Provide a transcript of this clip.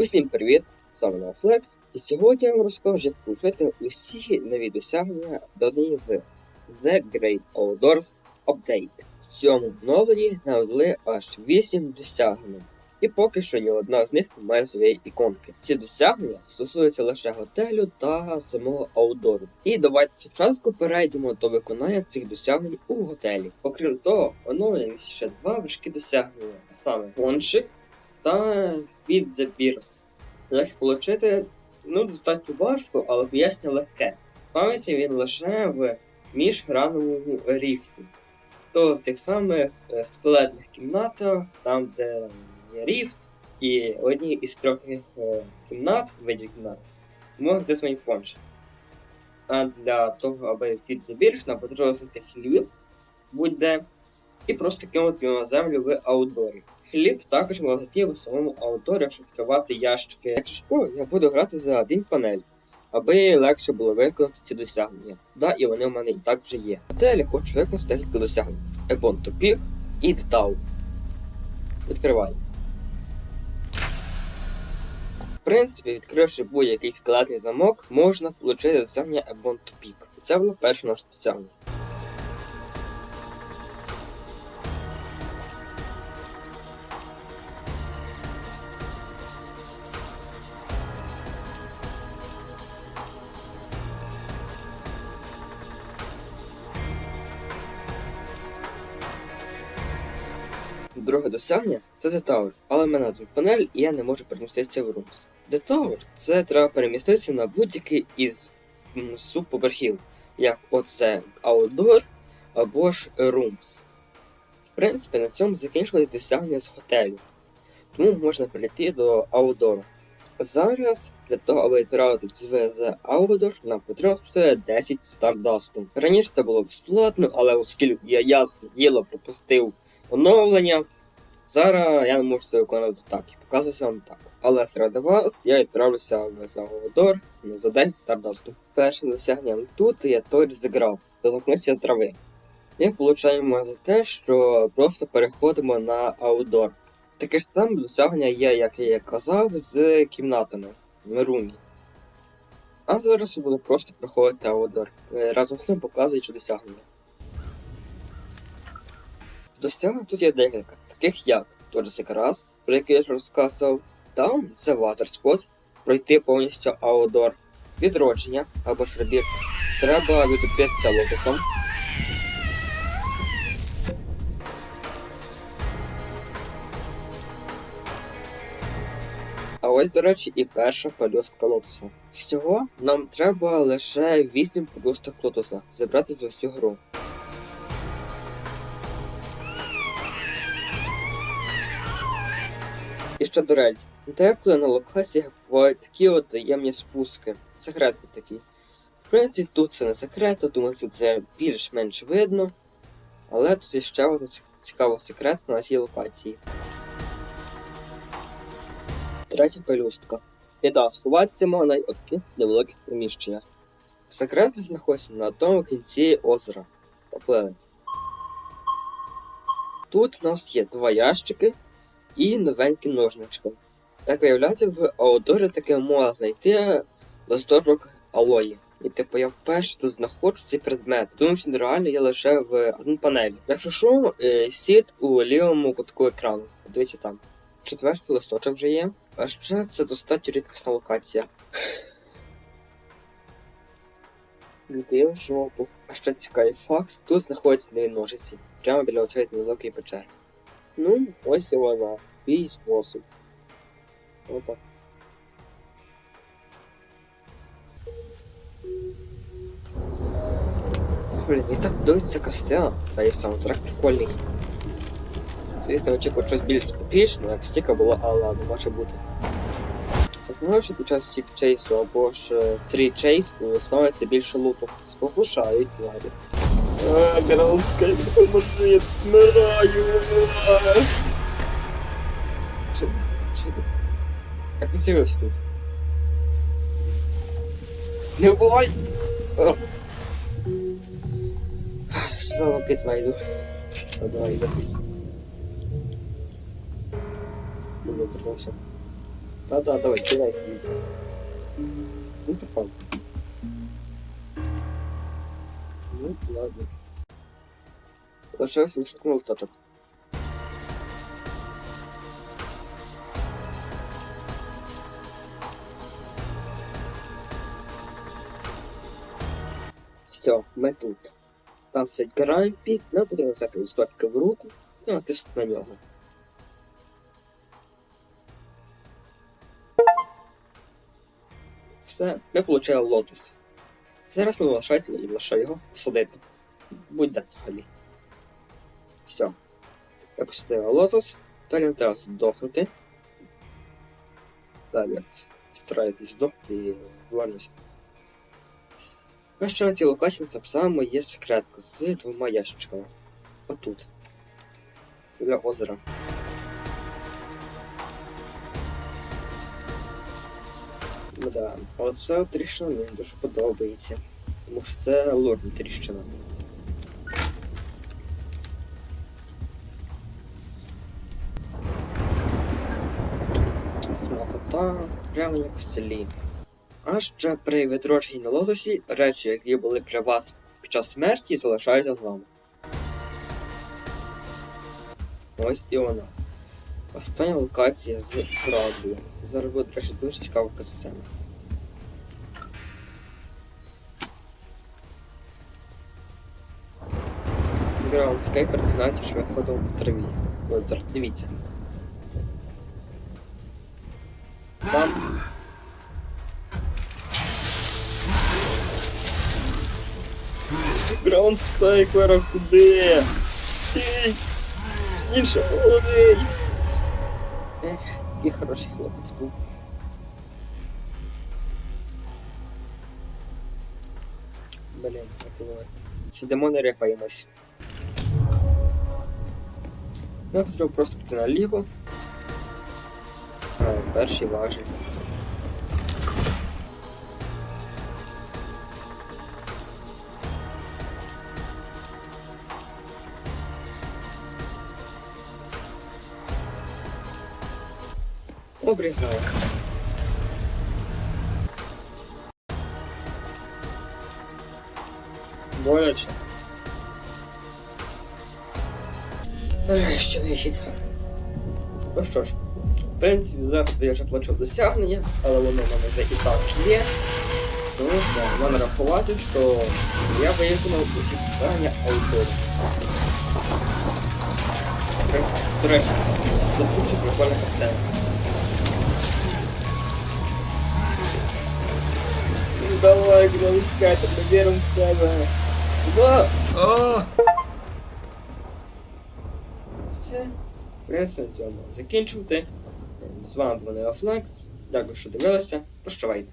Усім привіт! З вами NoFlex, і сьогодні я вам розкажу, як получити усі нові досягнення додані в The Great Outdoors Update. В цьому оновленні навели аж 8 досягнень. І поки що ні одна з них не має своєї іконки. Ці досягнення стосуються лише готелю та самого аудору. І давайте спочатку перейдемо до виконання цих досягнень у готелі. Окрім того, оновлення є ще два важкі досягнення, а саме гонщик та Feed the. Як їх отримати, ну, достатньо важко, але пояснення легке. Пам'яті він лише в міжграновому ріфті. То в тих самих е, скелетних кімнатах, там, де є ріфт, і в одній із трьох таких е, кімнат, видів кімнат, можете свої пончик. А для того, аби the Bears, нам потрібно знайти хліб, будь-де, і просто кинути його на землю в аудорі. Хліб також молодий в самому аудорі, щоб відкривати ящики. Якщо я буду грати за один панель, аби легше було виконати ці досягнення. Да, і вони в мене і так вже є. Готелі хочу виконати декілька досягнень. Ебон Топіг і Дтау. Відкриваю. В принципі, відкривши будь-який скелетний замок, можна отримати досягнення Ебон Топік. Це було перше наше досягнення. Друге досягнення це The Tower, але в мене тут панель і я не можу переміститися в Rooms. The Tower це треба переміститися на будь-який із м, субповерхів, як оце Outdoor або ж Rooms. В принципі, на цьому закінчили досягнення з готелю, тому можна перейти до Outdoor. Зараз для того, аби відправити з Outdoor, нам потрібно сплатити 10 стардасту. Раніше це було безплатно, але оскільки я ясне діло пропустив оновлення. Зараз я не можу це виконувати так і показувати вам так. Але серед вас я відправлюся в Заговодор за 10 стардасту. Першим досягненням тут є той зіграв, доторкнутися трави. Ми получаємо за те, що просто переходимо на аудор. Таке ж саме досягнення є, як я казав, з кімнатами в румі. А зараз я буду просто проходити аудор. Е, Разом з цим показуючи досягнення. Досягнень тут є декілька, таких як Торсик раз, про який я ж розказував, Down це Waterspot, пройти повністю аудор, відродження або ж ребір. Треба відупитися лотосом. А ось, до речі, і перша пелюстка лотоса. Всього нам треба лише 8 пелюсток лотоса зібрати за всю гру. Ще до речі, деколи на локаціях бувають такі от таємні спуски. Секретки такі. В принципі, тут це не секрет, думаю, тут це більш-менш видно. Але тут є ще одна ці- цікава секретка на цій локації. Третя пелюстка. Біда, сховатися можна й у таких невеликих приміщеннях. Секрет знаходиться на тому кінці озера. Поплили. Тут у нас є два ящики і новенькі ножнички. Як виявляється, в аудорі таке можна знайти листочок алої. І типу я вперше тут знаходжу цей предмет. Тому що він реально є лише в одній панелі. Якщо що, е, сіт у лівому кутку екрану. Дивіться там. Четвертий листочок вже є. А ще це достатньо рідкісна локація. Людей в жопу. А ще цікавий факт, тут знаходяться нові ножиці. Прямо біля оцієї невеликої печери. Ну, ось і вона. Твій спосіб. Опа. Блін, і так дивиться костя, та й саундтрек прикольний. Звісно, очікував щось більш епічне, як стіка було, але ладно, може бути. Що під час стік чейсу або ж трі чейсу становиться більше луту. Спокушають тварі. А, Гралскай, поможи, вмираю. Чи, чи... Як ти з'явився тут? Не вбивай! А. Знову під найду. Давай, йди звідси. Буду вернувся. Да-да, давай, кидай дивіться. Ну, попав. Ну, ладно. Лишився лише молоточок. Все, ми тут. Там сидить Грампі, нам потрібно взяти листочки в руку і натиснути на нього. Все, ми отримали лотос. Зараз ми лишається і лише його посадити. Будь-де взагалі. Все. Посадив лотос, далі треба здохнути. Зараз старайтесь здохнути і повернуся. Ще на цій локації так само є секретка з двома ящичками. Отут. Біля озера. Ну да, оце тріщина мені дуже подобається. Тому що це лорна тріщина. Смакота, прямо як в селі. А ще при відродженні на лотосі речі, які були при вас під час смерті, залишаються з вами. Ось і вона. Остання локація з правдою. Зараз буде, речі, дуже цікава сцена. Граундскейпер, знаєте, що я ходив по траві. Дивіться. Там Граундспейкера куди? Сій! Інше молодий! Ех, такий хороший хлопець був. Блін, затулили. Сидимо не репаємось. Нам потрібно просто піти наліво. Перший важить. Обрізаю. Боляче. Нарешті вихід. Ну що ж, в принципі, зараз я вже плачу досягнення, але воно в мене вже і так є. Тому все, можна рахувати, що я виконав усі досягнення аудиторії. До речі, тут дуже прикольна касета. Ну давай, гравискать, проверим с тебя. Да! А! Все. На цьому закінчувати. З вами був Неофлекс. Дякую, що дивилися. Прощавайте.